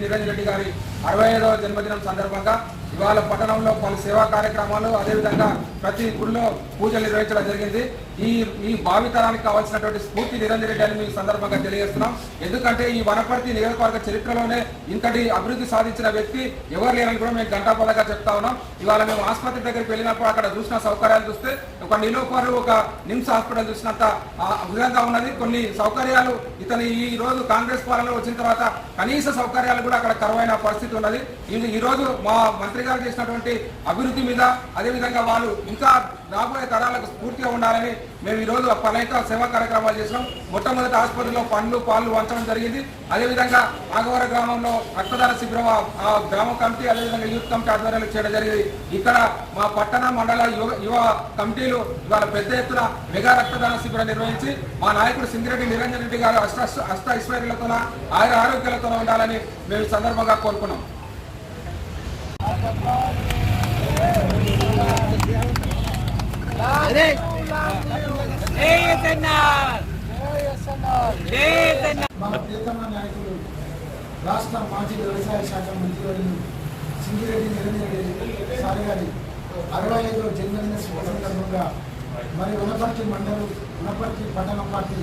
నిరంజన్ రెడ్డి గారి అరవై ఐదవ జన్మదినం సందర్భంగా ఇవాళ పట్టణంలో పలు సేవా కార్యక్రమాలు అదేవిధంగా ప్రతి గుడిలో పూజలు నిర్వహించడం జరిగింది. ఈ ఈ భావితరానికి కావాల్సినటువంటి స్ఫూర్తి నిరంజన్ రెడ్డి అని మీ సందర్భంగా తెలియజేస్తున్నాం. ఎందుకంటే ఈ వనపర్తి నియోజకవర్గ చరిత్రలోనే ఇంతటి అభివృద్ధి సాధించిన వ్యక్తి ఎవరు లేరని కూడా మేము గంటాపదగా చెప్తా ఉన్నాం. ఇవాళ మేము ఆసుపత్రి దగ్గరికి వెళ్ళినప్పుడు అక్కడ చూసిన సౌకర్యాలు చూస్తే ఒక నిలోపరు ఒక నిమ్స్ హాస్పిటల్ చూసినంత ఆ, ఉన్నది. కొన్ని సౌకర్యాలు ఇతని ఈ రోజు కాంగ్రెస్ పాలనలో వచ్చిన తర్వాత కనీస సౌకర్యాలు కూడా అక్కడ కరువైన పరిస్థితి ఉన్నది. ఇది ఈ రోజు మా మంత్రి గారు చేసినటువంటి అభివృద్ధి మీద అదేవిధంగా వాళ్ళు ఇంకా రాబోయే తరాలకు స్ఫూర్తిగా ఉండాలని మేము ఈ రోజు అనేక సేవా కార్యక్రమాలు చేసినాం. మొట్టమొదటి ఆసుపత్రిలో పండ్లు పాలు వంచడం జరిగింది. అదేవిధంగా ఆగవర గ్రామంలో రక్తదాన శిబిరం ఆ- గ్రామ కమిటీ అదేవిధంగా యూత్ కమిటీ ఆధ్వర్యంలో చేయడం జరిగింది. ఇక్కడ మా పట్టణ మండల యువ యువ కమిటీలు ఇవాళ పెద్ద ఎత్తున మెగా రక్తదాన శిబిరం నిర్వహించి మా నాయకుడు సింగిరెడ్డి నిరంజన్ రెడ్డి గారు అష్ట అష్ట ఐశ్వర్యాలతో ఆయన ఆరోగ్యాలతో ఉండాలని మేము సందర్భంగా కోరుకున్నాం. మన ప్రియతమ నాయకులు రాష్ట్ర మాజీ వ్యవసాయ శాఖ మంత్రి సింగిరెడ్డి నిరంజన్ రెడ్డి సార్ గారి అరవై ఐదవ జన్మదిన సందర్భంగా మరి ఉనపర్తి మండలం ఉనపర్తి పట్టణ పార్టీ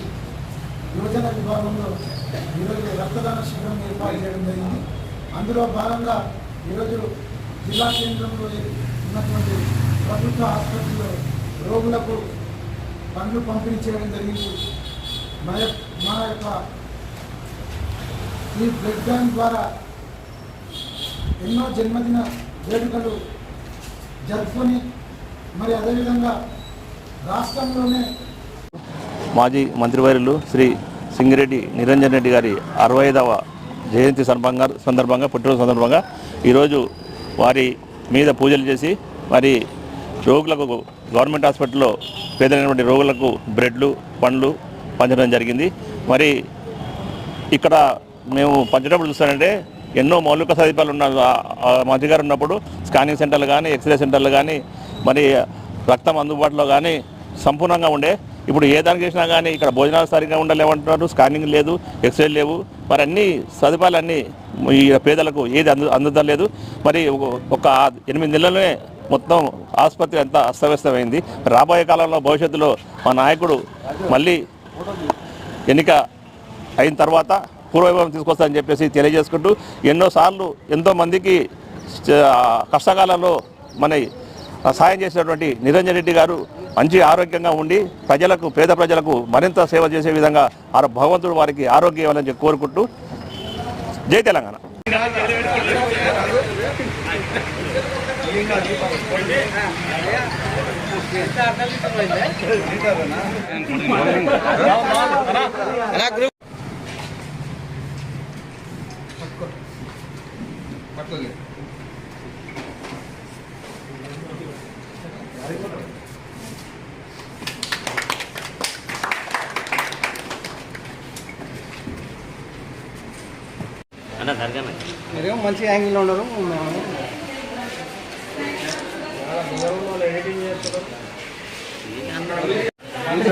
యువజన విభాగంలో ఈరోజు రక్తదాన శిబిరం ఏర్పాటు చేయడం జరిగింది అందులో భాగంగా ఈరోజు జిల్లా కేంద్రంలో ఉన్నటువంటి ప్రభుత్వ ఆసుపత్రిలో రోగులకు పండ్లు పంపిణీ చేయడం జరిగింది. మన యొక్క- మన యొక్క ఈ బ్లడ్ బ్యాంక్ ద్వారా ఎన్నో జన్మదిన వేడుకలు జరుపుకొని మరి అదేవిధంగా రాష్ట్రంలోనే మాజీ మంత్రివర్యులు శ్రీ సింగిరెడ్డి నిరంజన్ రెడ్డి గారి అరవై ఐదవ జయంతి సందర్భంగా సందర్భంగా పుట్టినరోజు సందర్భంగా ఈరోజు వారి మీద పూజలు చేసి మరి రోగులకు గవర్నమెంట్ హాస్పిటల్లో పేదలైనటువంటి రోగులకు బ్రెడ్లు పండ్లు పంచడం జరిగింది. మరి ఇక్కడ మేము పంచేటప్పుడు చూస్తానంటే ఎన్నో మౌలిక సదుపాయాలు ఉన్న మంత్రి గారు ఉన్నప్పుడు స్కానింగ్ సెంటర్లు కానీ ఎక్స్రే సెంటర్లు కానీ మరి రక్తం అందుబాటులో కానీ సంపూర్ణంగా ఉండే ఇప్పుడు ఏ దానికి చేసినా కానీ ఇక్కడ భోజనాలు సరిగ్గా ఉండలేమంటున్నారు స్కానింగ్ లేదు ఎక్స్రే లేవు. మరి అన్ని సదుపాయాలన్నీ ఈ పేదలకు ఏది అందు లేదు. మరి ఒక- ఒక ఎనిమిది నెలలనే మొత్తం ఆసుపత్రి అంతా అస్తవ్యస్తమైంది. రాబోయే కాలంలో భవిష్యత్తులో మా నాయకుడు మళ్ళీ ఎన్నిక అయిన తర్వాత పూర్వవైభవం తీసుకొస్తారని చెప్పేసి తెలియజేసుకుంటూ ఎన్నోసార్లు ఎంతోమందికి కష్టకాలంలో మన సాయం చేసినటువంటి నిరంజన్ రెడ్డి గారు మంచి ఆరోగ్యంగా ఉండి ప్రజలకు పేద ప్రజలకు మరింత సేవ చేసే విధంగా ఆ భగవంతుడు వారికి ఆరోగ్యం ఇవ్వాలని చెప్పి కోరుకుంటూ జై తెలంగాణ మీరేమో మంచి యాంగిల్లో ఉన్నారు అంటే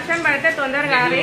వర్షం పడితే తొందరగా ఆరి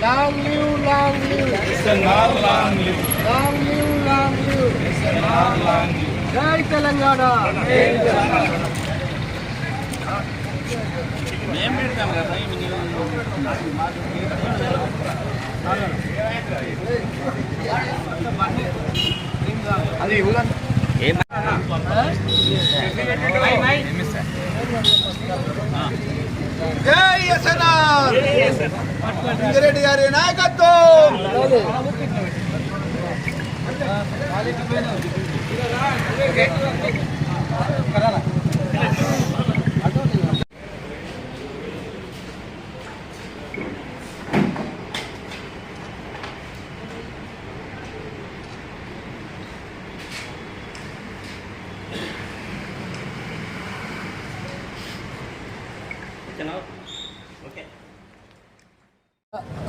కదలదు అక్కనే ఉంది ఎస్ఎన్ఆర్ జై S N R S N R జై S N R long live long live long live long live long live long live జై తెలంగాణ జై ఎస్ఎన్ఆర్. సింగిరెడ్డి గారి నాయకత్వం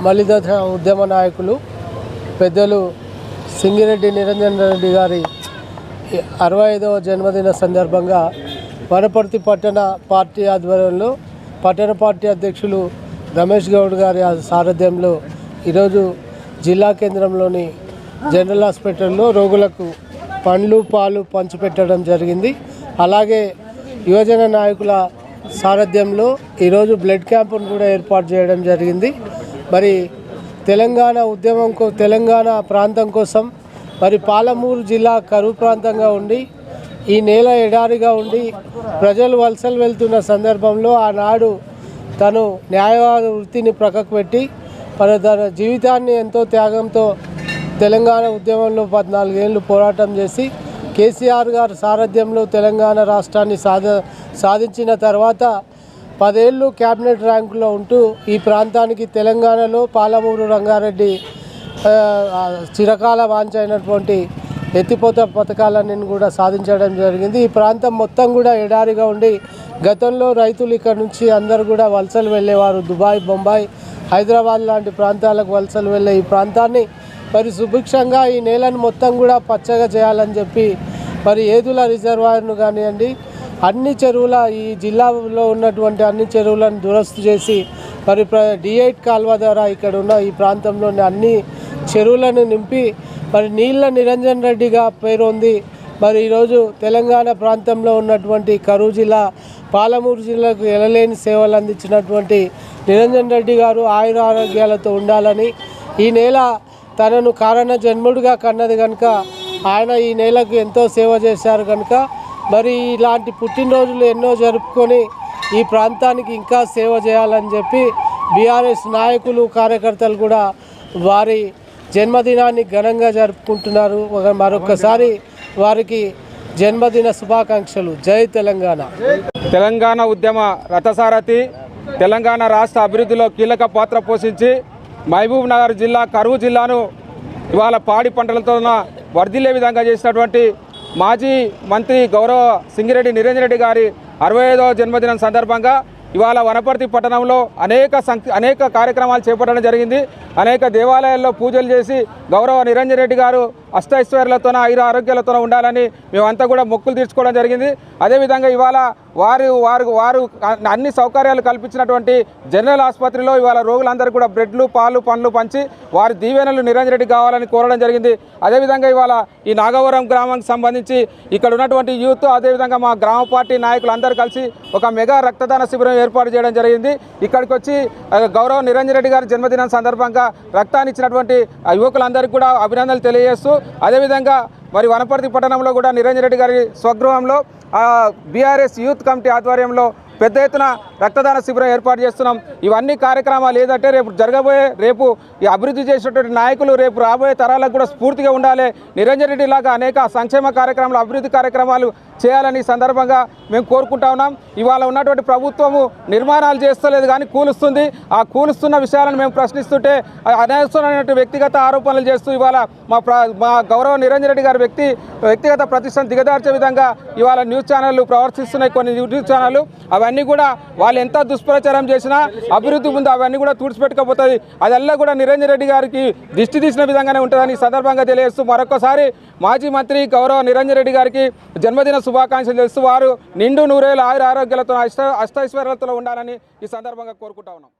మల్లిదశ ఉద్యమ నాయకులు పెద్దలు సింగిరెడ్డి నిరంజన్ రెడ్డి గారి అరవై ఐదవ జన్మదిన సందర్భంగా వనపర్తి పట్టణ పార్టీ ఆధ్వర్యంలో పట్టణ పార్టీ అధ్యక్షులు రమేష్ గౌడ్ గారి సారథ్యంలో ఈరోజు జిల్లా కేంద్రంలోని జనరల్ హాస్పిటల్లో రోగులకు పండ్లు పాలు పంచిపెట్టడం జరిగింది. అలాగే యువజన నాయకుల సారథ్యంలో ఈరోజు బ్లడ్ క్యాంపును కూడా ఏర్పాటు చేయడం జరిగింది. మరి తెలంగాణ ఉద్యమం కో తెలంగాణ ప్రాంతం కోసం మరి పాలమూరు జిల్లా కరువు ప్రాంతంగా ఉండి ఈ నేల ఎడారిగా ఉండి ప్రజలు వలసలు వెళ్తున్న సందర్భంలో ఆనాడు తను న్యాయవాద వృత్తిని ప్రక్కకు పెట్టి మరి తన జీవితాన్ని ఎంతో త్యాగంతో తెలంగాణ ఉద్యమంలో పద్నాలుగేళ్ళు పోరాటం చేసి కేసీఆర్ గారు సారథ్యంలో తెలంగాణ రాష్ట్రాన్ని సాధ సాధించిన తర్వాత పదేళ్ళు క్యాబినెట్ ర్యాంకులో ఉంటూ ఈ ప్రాంతానికి తెలంగాణలో పాలమూరు రంగారెడ్డి చిరకాల వాంఛ అయినటువంటి ఎత్తిపోత పథకాలన్నీ కూడా సాధించడం జరిగింది. ఈ ప్రాంతం మొత్తం కూడా ఎడారిగా ఉండి గతంలో రైతులు ఇక్కడ నుంచి అందరు కూడా వలసలు వెళ్ళేవారు. దుబాయ్ బొంబాయి హైదరాబాద్ లాంటి ప్రాంతాలకు వలసలు వెళ్ళే ఈ ప్రాంతాన్ని మరి సుభిక్షంగా ఈ నేలను మొత్తం కూడా పచ్చగా చేయాలని చెప్పి మరి ఏదుల రిజర్వాయర్ను కానివ్వండి అన్ని చెరువుల ఈ జిల్లాలో ఉన్నటువంటి అన్ని చెరువులను దురస్తు చేసి మరి ప్ర డిఐట్ కాల్వ ద్వారా ఇక్కడ ఉన్న ఈ ప్రాంతంలోని అన్ని చెరువులను నింపి మరి నీళ్ళ నిరంజన్ రెడ్డిగా పేరొంది. మరి ఈరోజు తెలంగాణ ప్రాంతంలో ఉన్నటువంటి కరూ జిల్లా పాలమూరు జిల్లాకు ఎలలేని సేవలు అందించినటువంటి నిరంజన్ రెడ్డి గారు ఆయుర ఆరోగ్యాలతో ఉండాలని ఈ నేల తనను కారణ జన్ముడిగా కన్నది కనుక ఆయన ఈ నేలకు ఎంతో సేవ చేశారు కనుక మరి ఇలాంటి పుట్టినరోజులు ఎన్నో జరుపుకొని ఈ ప్రాంతానికి ఇంకా సేవ చేయాలని చెప్పి బీఆర్ఎస్ నాయకులు కార్యకర్తలు కూడా వారి జన్మదినాన్ని ఘనంగా జరుపుకుంటున్నారు. మరొకసారి వారికి జన్మదిన శుభాకాంక్షలు. జై తెలంగాణ. తెలంగాణ ఉద్యమ రథసారథి తెలంగాణ రాష్ట్ర అభివృద్ధిలో కీలక పాత్ర పోషించి మహబూబ్ నగర్ జిల్లా కరువు జిల్లాను ఇవాళ పాడి పంటలతో వర్ధిల్లే విధంగా చేసినటువంటి మాజీ మంత్రి గౌరవ సింగిరెడ్డి నిరంజన్ రెడ్డి గారి అరవై ఐదవ జన్మదినం సందర్భంగా ఇవాళ వనపర్తి పట్టణంలో అనేక సంక్ అనేక కార్యక్రమాలు చేపట్టడం జరిగింది. అనేక దేవాలయాల్లో పూజలు చేసి గౌరవ నిరంజన్ రెడ్డి గారు అష్టైశ్వర్యాలతోన ఐదు ఆరోగ్యాలతోన ఉండాలని మేమంతా కూడా మొక్కులు తీర్చుకోవడం జరిగింది. అదేవిధంగా ఇవాళ వారు వారు వారు అన్ని సౌకర్యాలు కల్పించినటువంటి జనరల్ ఆసుపత్రిలో ఇవాళ రోగులందరూ కూడా బ్రెడ్లు పాలు పండ్లు పంచి వారి దీవెనలు నిరంజన్ రెడ్డి కావాలని కోరడం జరిగింది. అదేవిధంగా ఇవాళ ఈ నాగవరం గ్రామానికి సంబంధించి ఇక్కడ ఉన్నటువంటి యూత్ అదేవిధంగా మా గ్రామ పార్టీ నాయకులు అందరూ కలిసి ఒక మెగా రక్తదాన శిబిరం ఏర్పాటు చేయడం జరిగింది. ఇక్కడికి వచ్చి గౌరవ నిరంజన్ రెడ్డి గారి జన్మదినం సందర్భంగా రక్తాన్ని ఇచ్చినటువంటి ఆ యువకులందరికీ కూడా అభినందనలు తెలియజేస్తూ అదేవిధంగా మరి వనపర్తి పట్టణంలో కూడా నిరంజన్ రెడ్డి గారి స్వగృహంలో బీఆర్ఎస్ యూత్ కమిటీ ఆధ్వర్యంలో పెద్ద ఎత్తున రక్తదాన శిబిరం ఏర్పాటు చేస్తున్నాం. ఇవన్నీ కార్యక్రమాలు ఏదంటే రేపు జరగబోయే రేపు ఈ అభివృద్ధి చేసినటువంటి నాయకులు రేపు రాబోయే తరాలకు కూడా స్ఫూర్తిగా ఉండాలి. నిరంజన్ రెడ్డి లాగా అనేక సంక్షేమ కార్యక్రమాలు అభివృద్ధి కార్యక్రమాలు చేయాలని సందర్భంగా మేము కోరుకుంటా ఉన్నాం. ఇవాళ ఉన్నటువంటి ప్రభుత్వము నిర్మాణాలు చేస్తలేదు కానీ కూలుస్తుంది. ఆ కూలుస్తున్న విషయాలను మేము ప్రశ్నిస్తుంటే అనవసరమైనటువంటి వ్యక్తిగత ఆరోపణలు చేస్తూ ఇవాళ మా మా గౌరవ నిరంజన్ రెడ్డి గారి వ్యక్తి వ్యక్తిగత ప్రతిష్టను దిగదార్చే విధంగా ఇవాళ న్యూస్ ఛానళ్ళు ప్రవర్తిస్తున్నాయి. కొన్ని న్యూస్ ఛానళ్ళు. అవి అవన్నీ కూడా వాళ్ళు ఎంత దుష్ప్రచారం చేసినా అభివృద్ధి ముందు అవన్నీ కూడా తుడిచిపెట్టకపోతుంది అదల్లా కూడా నిరంజన్ రెడ్డి గారికి దిష్టి తీసిన విధంగానే ఉంటుందని ఈ సందర్భంగా తెలియజేస్తూ మరొకసారి మాజీ మంత్రి గౌరవ నిరంజన్ రెడ్డి గారికి జన్మదిన శుభాకాంక్షలు తెలుస్తూ వారు నిండు నూరేళ్ళు ఆయుర ఆరోగ్యాలతో అష్ట అష్టైశ్వర్యాలతో ఉండాలని ఈ సందర్భంగా కోరుకుంటా ఉన్నాం.